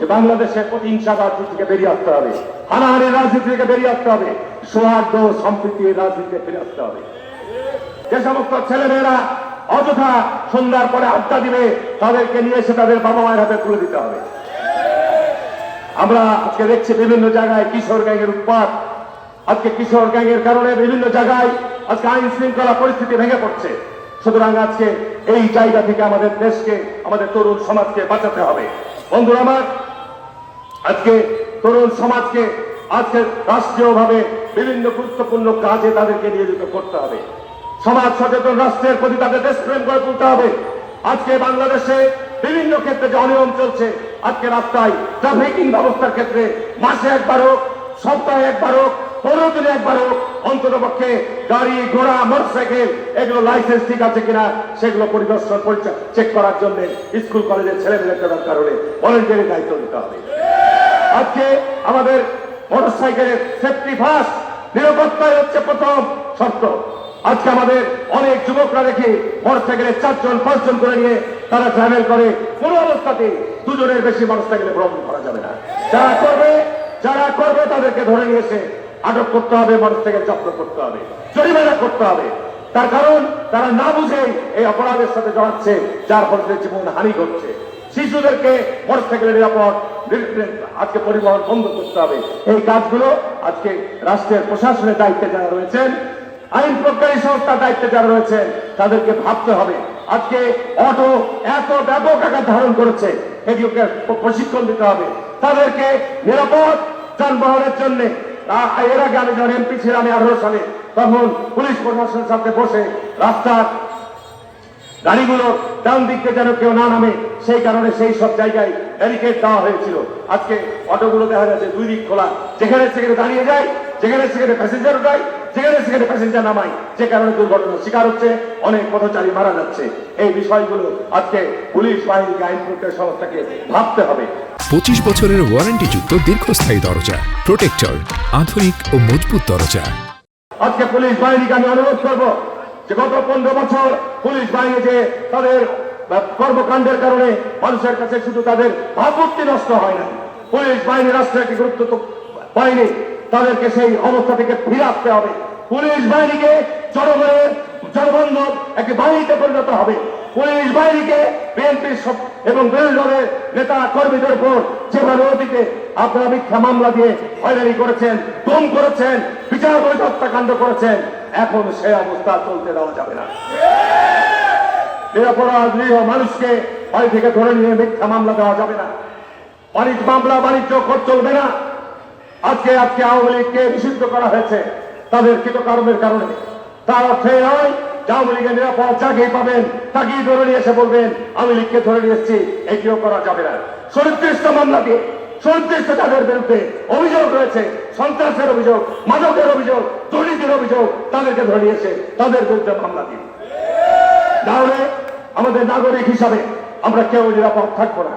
যে বাংলাদেশের প্রতিহিংসা রাজনীতি থেকে বেরিয়ে আসতে হবে। হানাহানির রাজনীতি থেকে বেরিয়ে আসতে হবে। সৌহার্দ্য সম্প্রীতির রাজনীতিতে ফিরে আসতে হবে। যে সমস্ত ছেলেমেয়েরা অযথা সন্ধ্যার পরে আড্ডা দিবে, তাদেরকে নিয়ে এসে তাদের বাবা মায়ের হাতে তুলে দিতে হবে। আমরা আজকে দেখছি বিভিন্ন জায়গায় কিশোর গ্যাংয়ের উৎপাত। আজকে কিশোর গ্যাংয়ের কারণে বিভিন্ন জায়গায় আজকে আইন শৃঙ্খলা পরিস্থিতি ভেঙে পড়ছে। সুতরাং আজকে এই জায়গা থেকে আমাদের দেশকে, আমাদের তরুণ সমাজকে বাঁচাতে হবে। বন্ধুরা আমার আজকে তরুণ সমাজকে আজকে রাষ্ট্রীয়ভাবে বিভিন্ন গুরুত্বপূর্ণ কাজে তাদেরকে নিয়োজিত করতে হবে। সমাজ সচেতন রাষ্ট্রের প্রতি তাদের দেশপ্রেম করে তুলতে হবে। আজকে বাংলাদেশে বিভিন্ন ক্ষেত্রে যে অনিয়ম চলছে, আজকে রাস্তায় ট্রাফিকিং ব্যবস্থার ক্ষেত্রে মাসে একবার হোক, সপ্তাহে একবার হোক, পনেরো দিনে একবার হোক অন্তত পক্ষে গাড়ি, ঘোড়া, মোটরসাইকেল, এগুলো লাইসেন্স ঠিক আছে কিনা, সেগুলো পরিদর্শন চেক করার জন্য স্কুল কলেজের ছেলেমেয়েদের দরকার হলে ভলেন্টারি দায়িত্ব নিতে হবে। আজকে আমাদের মোটরসাইকেলের সেফটি ফার্স্ট নিরাপত্তাই হচ্ছে প্রথম শর্ত। আজকে আমাদের অনেক যুবকরা দেখি মোটরসাইকেলে চারজন, পাঁচজন করে নিয়ে তারা ট্রাভেল করে। কোন অবস্থাতে দুজনের বেশি মোটরসাইকেলে ভ্রমণ করা যাবে না। যারা করবে যারা করবে তাদেরকে ধরে নিয়ে এসে আটক করতে হবে, মোটরসাইকেল জব্দ করতে হবে, জরিমানা করতে হবে। তার কারণ, তারা না বুঝেই এই অপরাধের সাথে জড়াচ্ছে, যার ফলে জীবন হানি ঘটছে। শিশুদেরকে মোটরসাইকেলের নিরাপদ নির- আজকে পরিবহন বন্ধ করতে হবে। এই কাজগুলো আজকে রাষ্ট্রের প্রশাসনের দায়িত্বে যারা রয়েছেন, আইন প্রজ্ঞানী সংস্থার দায়িত্বে যারা রয়েছেন, তাদেরকে ভাবতে হবে। আজকে অটো এত ব্যাপক আকার ধারণ করেছে এগুলোকে প্রশিক্ষণ দিতে হবে। তাদেরকে নিরাপদ যানবাহনের জন্য এর আগে আমি যখন এমপি ছিলাম আঠারো সালে, তখন পুলিশ প্রশাসনের সাথে বসে রাস্তার গাড়িগুলো ডান দিকে যেন কেউ না নামে সেই কারণে সেই সব জায়গায় ব্যারিকেড দেওয়া হয়েছিল। আজকে অটোগুলো দেখা যাচ্ছে দুই দিক খোলা। যেখানে সেখানে দাঁড়িয়ে যায় যেখানে সেখানে প্যাসেঞ্জার উঠায় যেখানে সেখানে প্যাসেঞ্জার নামায়। যে কারণে দুর্ঘটনার শিকার হচ্ছে অনেক পথচারী মারা যাচ্ছে। এই বিষয়গুলো আজকে পুলিশ বাহিনীকে আইন প্রক্রিয়া সংস্থাকে ভাবতে হবে। পঁচিশ বছরের ওয়ারেন্টিযুক্ত দীর্ঘস্থায়ী দরজা প্রোটেক্টর আধুনিক ও মজবুত দরজা। আজকে পুলিশ বাহিনীকে আমি অনুরোধ করব যে গত পনেরো বছর পুলিশ বাহিনী যে তাদের কর্মকাণ্ডের কারণে মানুষের কাছে শুধু তাদের ভাবমূর্তি নষ্ট হয় না পুলিশ বাহিনী রাষ্ট্রের একটি গুরুত্ব বাহিনী, তাদেরকে সেই অবস্থা থেকে ফিরে আসতে হবে। পুলিশ বাহিনীকে জনগণের, জনবান্ধব একটি বাহিনীতে পরিণত হবে। পুলিশ বাহিনীকে বিএনপি এবং বিরোধী দলের নেতা কর্মীদের উপর যেভাবে অতীতে আপনারা মিথ্যা মামলা দিয়ে হয়রানি করেছেন গুম করেছেন বিচার করে হত্যাকাণ্ড করেছেন এখন সে অবস্থা চলতে দেওয়া যাবে না। নিরাপরাধ মানুষকে বাড়ি থেকে ধরে নিয়ে মিথ্যা মামলা দেওয়া যাবে না। বাণিজ্য মামলা, বাণিজ্য কর চলবে না। আজকে আজকে আওয়ামী লীগকে নিষিদ্ধ করা হয়েছে তাদের কৃতকর্মের কারণে। তার অর্থে নয় আওয়ামী লীগের নিরাপদ পাবেন, তাকেই ধরে নিয়ে এসে বলবেন আওয়ামী লীগকে ধরে নিয়ে এসেছি, এটিও করা যাবে না। সুনির্দিষ্ট মামলা দিয়ে যাদের বিরুদ্ধে অভিযোগ রয়েছে, সন্ত্রাসের অভিযোগ, মাদকের অভিযোগ দুর্নীতির অভিযোগ তাদেরকে ধরে নিয়ে এসে তাদের বিরুদ্ধে মামলা দিন। তাহলে আমাদের নাগরিক হিসাবে আমরা কেউ নিরাপদ থাকব না।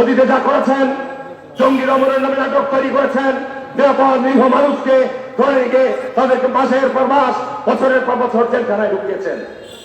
অতীতে যা করেছেন জঙ্গি দমনের নামে নাটক তৈরি করেছেন, নিরাপদ নিরীহ মানুষকে ধরে রেখে তাদেরকে মাসের পর মাস, বছরের পর বছর জেলখানায় ঢুকিয়েছেন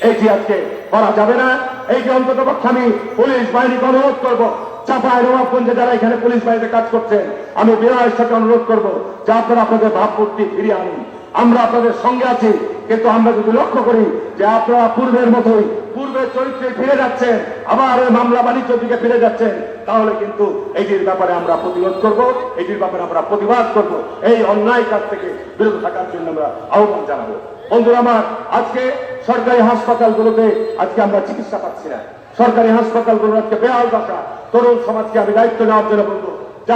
এইটি আজকে করা যাবে না। এই যে অন্তত পক্ষে আমি পুলিশ বাহিনীকে অনুরোধ করব চাপায় নবাবগঞ্জে যারা এখানে পুলিশ বাহিনীতে কাজ করছেন, আমি বিনয়ের সাথে অনুরোধ করব যে আপনারা আপনাদের ভাবমূর্তি ফিরিয়ে আনুন। আমরা আপনাদের সঙ্গে আছি। কিন্তু আমরা যদি লক্ষ্য করি যে আপনারা পূর্বের মতোই পূর্বের চরিত্রে ফিরে যাচ্ছেন, আবার ওই মামলা বাণিজ্য দিকে ফিরে যাচ্ছেন, তাহলে কিন্তু এটির ব্যাপারে আমরা প্রতিরোধ করব, এটির ব্যাপারে আমরা প্রতিবাদ করব। এই অন্যায় কাজ থেকে বিরত থাকার জন্য আমরা আহ্বান জানাব। বন্ধুরা আমার, আজকে সরকারি হাসপাতালগুলোতে আজকে আমরা চিকিৎসা পাচ্ছি না। সরকারি হাসপাতালগুলোর আজকে বেহাল দশা তরুণ সমাজকে আমি দায়িত্ব নেওয়ার জন্য বলব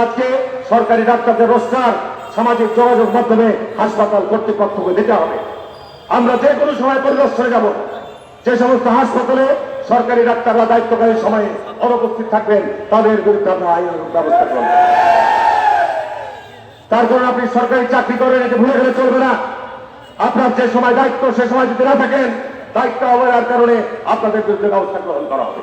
আজকে সরকারি ডাক্তারদের রোজগার সামাজিক যোগাযোগ মাধ্যমে হাসপাতাল কর্তৃপক্ষকে দিতে হবে। আমরা যে কোনো সময় পরিদর্শনে যাব। যে সমস্ত হাসপাতালে সরকারি ডাক্তাররা দায়িত্বকারী সময়ে অনুপস্থিত থাকবেন, তাদের বিরুদ্ধে আমরা আইন ব্যবস্থা করব। তার কারণে আপনি সরকারি চাকরি করেন, এটা ভুলে গেলে চলবে না। আপনার যে সময় দায়িত্ব, সে সময় যদি না থাকেন, দায়িত্ব অবহেলার কারণে আপনাদের বিরুদ্ধে ব্যবস্থা গ্রহণ করা হবে।